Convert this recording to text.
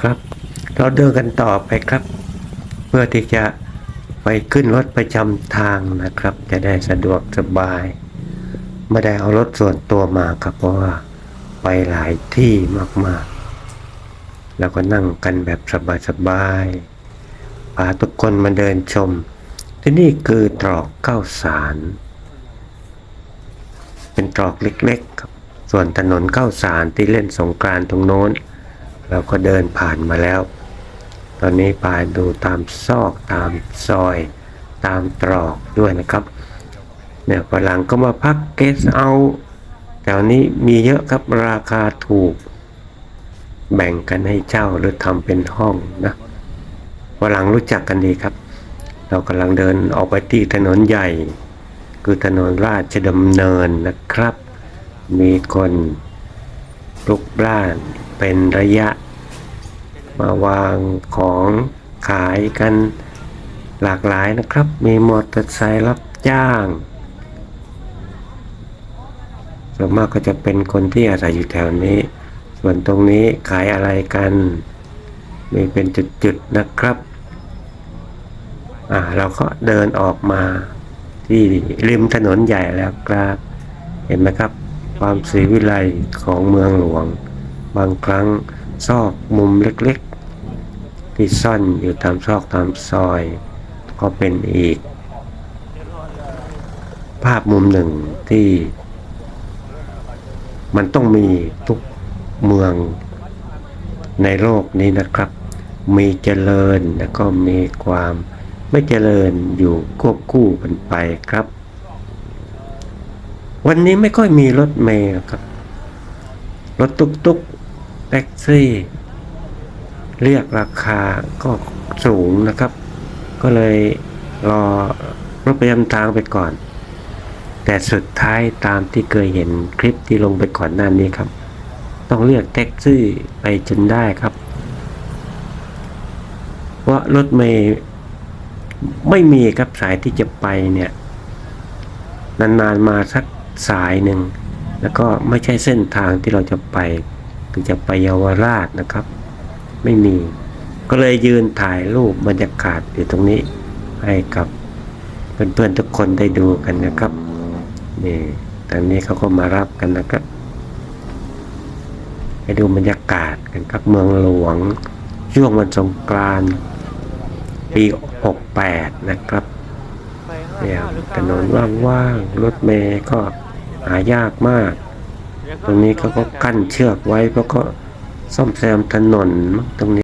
ครับ เราเดินกันต่อไปครับ เพื่อที่จะไปขึ้นรถประจำทางนะครับ จะได้สะดวกสบาย ไม่ได้เอารถส่วนตัวมาครับ เพราะว่าไปหลายที่มากๆ แล้วก็นั่งกันแบบสบายๆพาทุกคนมาเดินชม ที่นี่คือตรอกข้าวสาร เป็นตรอกเล็กๆครับ ส่วนถนนข้าวสารที่เล่นสงกรานต์ตรงโน้น เราก็เดินผ่านมาแล้ว ตอนนี้พาดูตามซอกตามซอย ตามตรอกด้วยนะครับ เนี่ยฝรั่งก็มาพักเกสเอาแถวนี้มีเยอะครับราคาถูก แบ่งกันให้เช่าหรือทำเป็นห้องนะฝรั่งรู้จักกันดีครับ เรากำลังเดินออกไปที่ถนนใหญ่ คือถนนราชดำเนินนะครับ มีคนลุกบ้าน เป็นระยะ มาวางของขายกันหลากหลายนะครับ มีมอเตอร์ไซค์รับจ้าง ส่วนมากก็จะเป็นคนที่อาศัยอยู่แถวนี้ ส่วนตรงนี้ขายอะไรกัน มีเป็นจุดๆนะครับอ่าเราก็เดินออกมาที่ริมถนนใหญ่แล้วครับ เห็นไหมครับ ความสีวิไลของเมืองหลวง บางครั้งซอกมุมเล็กๆ ที่ซ่อนอยู่ตามซอกตามซอย ก็เป็นอีก ภาพมุมหนึ่งที่ มันต้องมีทุกเมืองในโลกนี้นะครับ มีเจริญแล้วก็มีความไม่เจริญอยู่ควบคู่กันไปครับ วันนี้ไม่ค่อยมีรถเมล์ครับ รถตุกตุก แท็กซี่ เรียกราคาก็สูงนะครับ ก็เลยรอรถประจำทางไปก่อน แต่สุดท้ายตามที่เคยเห็นคลิปที่ลงไปก่อนหน้านี้ครับ ต้องเรียกแท็กซี่ไปจนได้ครับว่าะรถเมย์ไม่มีครับสายที่จะไปเนี่ย นานๆมาสักสายหนึ่ง แล้วก็ไม่ใช่เส้นทางที่เราจะไป คือจะไปเยาวราชนะครับ ไม่มี ก็เลยยืนถ่ายรูปบรรยากาศอยู่ตรงนี้ให้กับเพื่อนๆทุกคนได้ดูกันนะครับนี่ตอนนี้เขาก็มารับกันนะครับไปดูบรรยากาศกันครับเมืองหลวง ช่วงวันสงกรานต์ปี 68 นะครับเนี่ยถนนว่างๆรถเมย์ก็หายากมาก ตรงนี้เขาก็กั้นเชือกไว้เพราะก็ซ่อมแซมถนนตรงนี้